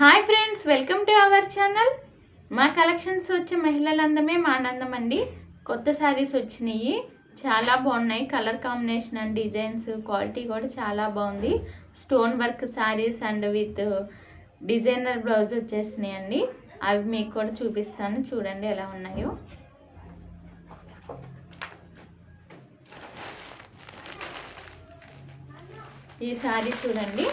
Hi friends welcome to our channel. మా collections వచ్చే మహిళలందమే మా ఆనందం అండి. కొత్త శారీస్ వచ్చినాయి. చాలా బాగున్నాయి. Colour combination and designs quality కూడా చాలా బాగుంది. Stone work saris and with designer blouse వచ్చేసినాయి అండి. అవి మీకు కూడా చూపిస్తాను. చూడండి ఎలా ఉన్నాయో. ఈ శారీ చూడండి.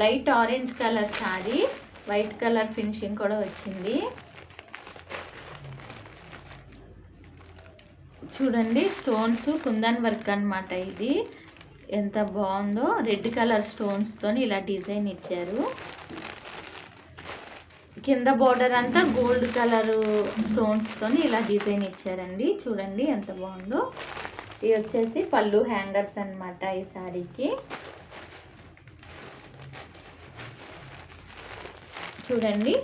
Light orange colour sari white colour finishing కూడా వచ్చింది. చూడండి స్టోన్స్ కుందన్ వర్క్ అన్నమాట ఇది. ఎంత బాగుందో రెడ్ కలర్ స్టోన్స్తో ఇలా డిజైన్ ఇచ్చారు. కింద బోర్డర్ అంతా గోల్డ్ కలర్ స్టోన్స్తో ఇలా డిజైన్ ఇచ్చారండి. చూడండి ఎంత బాగుందో. ఇది వచ్చేసి పళ్ళు హ్యాంగర్స్ అన్నమాట ఈ శారీకి. చూడండి.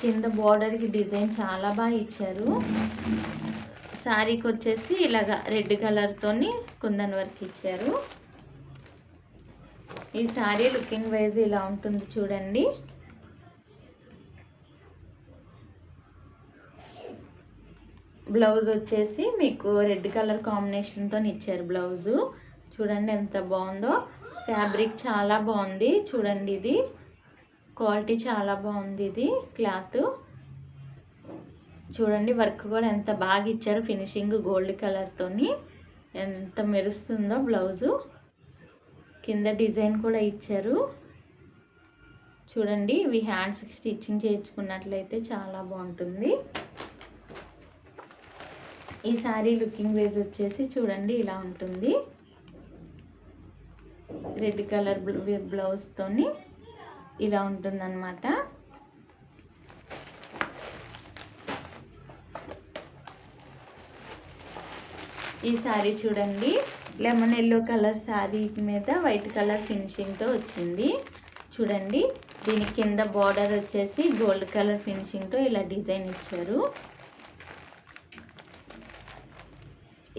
కింద బార్డర్కి డిజైన్ చాలా బాగా ఇచ్చారు. శారీకి వచ్చేసి ఇలాగ రెడ్ కలర్తోని కుందన్ వర్క్ ఇచ్చారు. ఈ శారీ లుకింగ్ వైజ్ ఇలా ఉంటుంది చూడండి. బ్లౌజ్ వచ్చేసి మీకు రెడ్ కలర్ కాంబినేషన్తో ఇచ్చారు బ్లౌజు. చూడండి ఎంత బాగుందో. ఫ్యాబ్రిక్ చాలా బాగుంది. చూడండి ఇది. క్వాలిటీ చాలా బాగుంది ఇది క్లాత్. చూడండి వర్క్ కూడా ఎంత బాగా ఇచ్చారు ఫినిషింగ్ గోల్డ్ కలర్తోని ఎంత మెరుస్తుందో బ్లౌజు. కింద డిజైన్ కూడా ఇచ్చారు. చూడండి ఇవి హ్యాండ్స్ స్టిచ్చింగ్ చేయించుకున్నట్లయితే చాలా బాగుంటుంది. ఈ శారీ లుకింగ్ వేజ్ వచ్చేసి చూడండి ఇలా ఉంటుంది. రెడ్ కలర్ బ్లౌజ్తో ఇలా ఉంటుందన్నమాట. ఈ శారీ చూడండి. లెమన్ ఎల్లో కలర్ శారీ మీద వైట్ కలర్ ఫినిషింగ్తో వచ్చింది. చూడండి. దీని కింద బార్డర్ వచ్చేసి గోల్డ్ కలర్ ఫినిషింగ్తో ఇలా డిజైన్ ఇచ్చారు.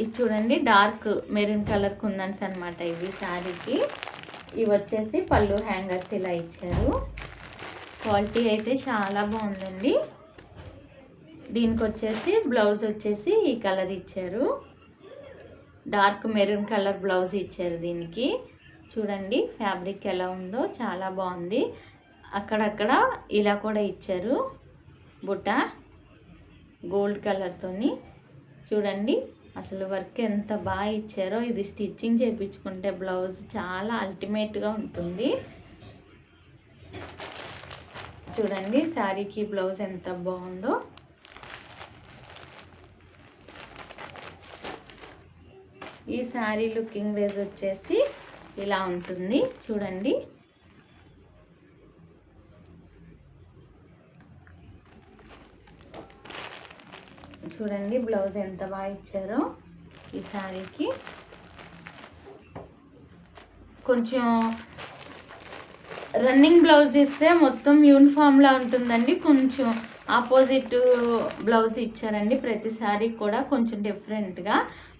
ఇది చూడండి డార్క్ మెరూన్ కలర్ కుందన్స్ అనమాట ఇవి శారీకి. ఇవి వచ్చేసి పళ్ళు హ్యాంగర్స్ ఇలా ఇచ్చారు. క్వాలిటీ అయితే చాలా బాగుందండి. దీనికి వచ్చేసి బ్లౌజ్ వచ్చేసి ఈ కలర్ ఇచ్చారు. డార్క్ మెరూన్ కలర్ బ్లౌజ్ ఇచ్చారు దీనికి. చూడండి ఫ్యాబ్రిక్ ఎలా ఉందో చాలా బాగుంది. అక్కడక్కడ ఇలా కూడా ఇచ్చారు. బుట్ట గోల్డ్ కలర్తోని చూడండి అసలు వర్క్ ఎంత బాగా ఇచ్చారో ఇది స్టిచ్చింగ్ చేయించుకుంటే బ్లౌజ్ చాలా అల్టిమేట్గా ఉంటుంది. చూడండి శారీకి బ్లౌజ్ ఎంత బాగుందో. ఈ శారీ లుకింగ్ వేజ్ వచ్చేసి ఇలా ఉంటుంది. చూడండి. చూడండి బ్లౌజ్ ఎంత బాగా ఇచ్చారో ఈ శారీకి. కొంచెం రన్నింగ్ బ్లౌజ్ ఇస్తే మొత్తం యూనిఫామ్లా ఉంటుందండి. కొంచెం ఆపోజిట్ బ్లౌజ్ ఇచ్చారండి ప్రతి శారీ కూడా కొంచెం డిఫరెంట్గా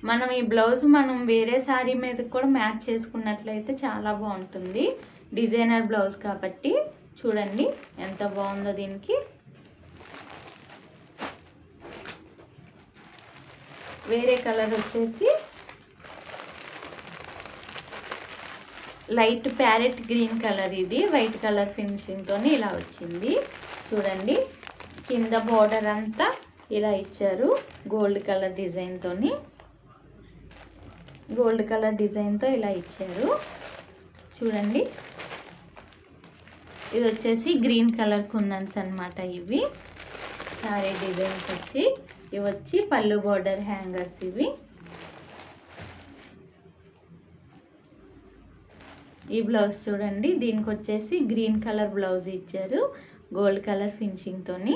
మనం ఈ బ్లౌజ్ మనం వేరే శారీ మీద కూడా మ్యాచ్ చేసుకున్నట్లయితే చాలా బాగుంటుంది. డిజైనర్ బ్లౌజ్ కాబట్టి చూడండి ఎంత బాగుందో దీనికి. వేరే కలర్ వచ్చేసి లైట్ ప్యారెట్ గ్రీన్ కలర్ ఇది. వైట్ కలర్ ఫినిషింగ్తో ఇలా వచ్చింది. చూడండి కింద బార్డర్ అంతా ఇలా ఇచ్చారు. గోల్డ్ కలర్ డిజైన్తో గోల్డ్ కలర్ డిజైన్తో ఇలా ఇచ్చారు. చూడండి ఇది వచ్చేసి గ్రీన్ కలర్ కుందన్స్ అనమాట ఇవి. సారీ డిజైన్స్ వచ్చి. ఇవి వచ్చి పళ్ళు బోర్డర్ హ్యాంగర్స్ ఇవి. ఈ బ్లౌజ్ చూడండి దీనికి వచ్చేసి గ్రీన్ కలర్ బ్లౌజ్ ఇచ్చారు గోల్డ్ కలర్ ఫినిషింగ్తోని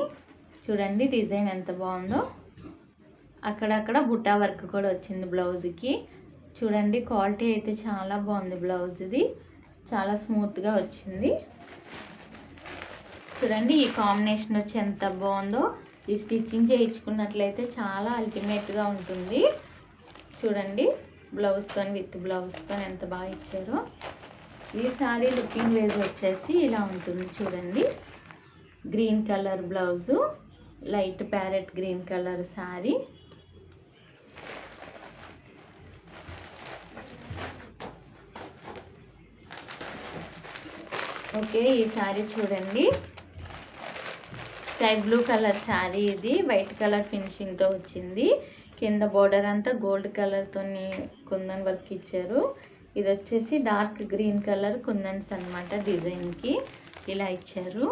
చూడండి డిజైన్ ఎంత బాగుందో. అక్కడక్కడ బుట్టా వర్క్ కూడా వచ్చింది బ్లౌజ్కి చూడండి క్వాలిటీ అయితే చాలా బాగుంది బ్లౌజ్ ఇది. చాలా స్మూత్గా వచ్చింది. చూడండి ఈ కాంబినేషన్ వచ్చి ఎంత బాగుందో. ఈ స్టిచ్చింగ్ చేయించుకున్నట్లయితే చాలా అల్టిమేట్గా ఉంటుంది. చూడండి బ్లౌజ్తో విత్ బ్లౌజ్తో ఎంత బాగా ఇచ్చారో. ఈ శారీ లుకింగ్ వేజ్ వచ్చేసి ఇలా ఉంటుంది చూడండి. Green colour blouse light parrot green colour sari. Okay ఈ శారీ చూడండి. స్కై బ్లూ కలర్ శారీ ఇది. వైట్ కలర్ ఫినిషింగ్తో వచ్చింది. కింద బోర్డర్ అంతా గోల్డ్ కలర్తో కుందన్ వర్క్ ఇచ్చారు. ఇది వచ్చేసి డార్క్ గ్రీన్ కలర్ కుందన్స్ అనమాట డిజైన్కి ఇలా ఇచ్చారు.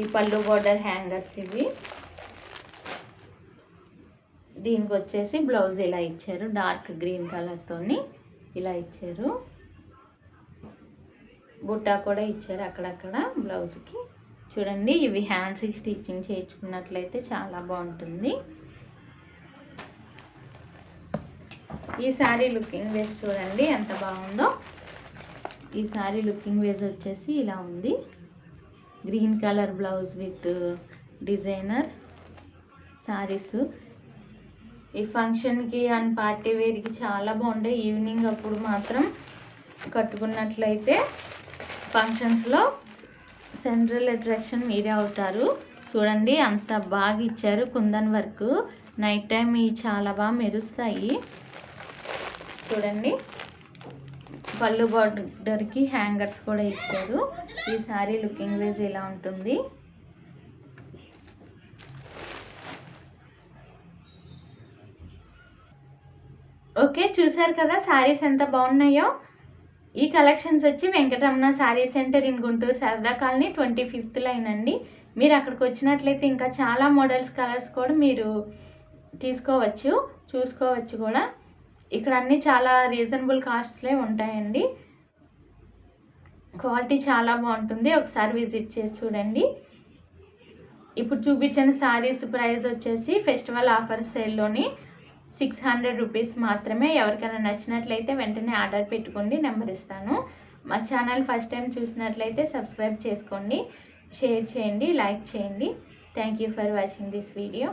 ఈ పళ్ళు బోర్డర్ హ్యాంగర్స్ ఇవి. దీనికి వచ్చేసి బ్లౌజ్ ఇలా ఇచ్చారు. డార్క్ గ్రీన్ కలర్తోని ఇలా ఇచ్చారు. బుట్టా కూడా ఇచ్చారు అక్కడక్కడ బ్లౌజ్కి. చూడండి ఇవి హ్యాండ్స్కి స్టిచ్చింగ్ చేయించుకున్నట్లయితే చాలా బాగుంటుంది. ఈ శారీ లుకింగ్ వేస్ చూడండి ఎంత బాగుందో. ఈ శారీ లుకింగ్ వేస్ వచ్చేసి ఇలా ఉంది. Green colour blouse with designer saris. ఈ ఫంక్షన్కి అండ్ పార్టీ వేర్కి చాలా బాగుండే. ఈవినింగ్ అప్పుడు మాత్రం కట్టుకున్నట్లయితే ఫంక్షన్స్లో సెంట్రల్ అట్రాక్షన్ మీరే అవుతారు. చూడండి అంత బాగా ఇచ్చారు కుందన్ వర్క్. నైట్ టైం ఇవి చాలా బాగా మెరుస్తాయి. చూడండి పళ్ళు బార్డర్కి హ్యాంగర్స్ కూడా ఇచ్చారు. ఈ సారీ లుకింగ్ వేజ్ ఇలా ఉంటుంది. ఓకే చూసారు కదా శారీస్ ఎంత బాగున్నాయో? ఈ కలెక్షన్స్ వచ్చి Venkataramana sari centre in Guntur Sarada colony twenty fifth line అండి. మీరు అక్కడికి వచ్చినట్లయితే ఇంకా చాలా మోడల్స్ కలర్స్ కూడా మీరు తీసుకోవచ్చు చూసుకోవచ్చు కూడా. ఇక్కడ అన్నీ చాలా రీజనబుల్ కాస్ట్లే ఉంటాయండి. క్వాలిటీ చాలా బాగుంటుంది. ఒకసారి విజిట్ చేసి చూడండి. ఇప్పుడు చూపించిన శారీస్ ప్రైస్ వచ్చేసి ఫెస్టివల్ ఆఫర్ సేల్లోని సిక్స్ హండ్రెడ్ రూపీస్ మాత్రమే ఎవరికైనా నచ్చినట్లయితే వెంటనే ఆర్డర్ పెట్టుకోండి నెంబర్ ఇస్తాను. మా ఛానల్ ఫస్ట్ టైం చూసినట్లయితే సబ్స్క్రైబ్ చేసుకోండి షేర్ చేయండి లైక్ చేయండి. Thank you for watching this video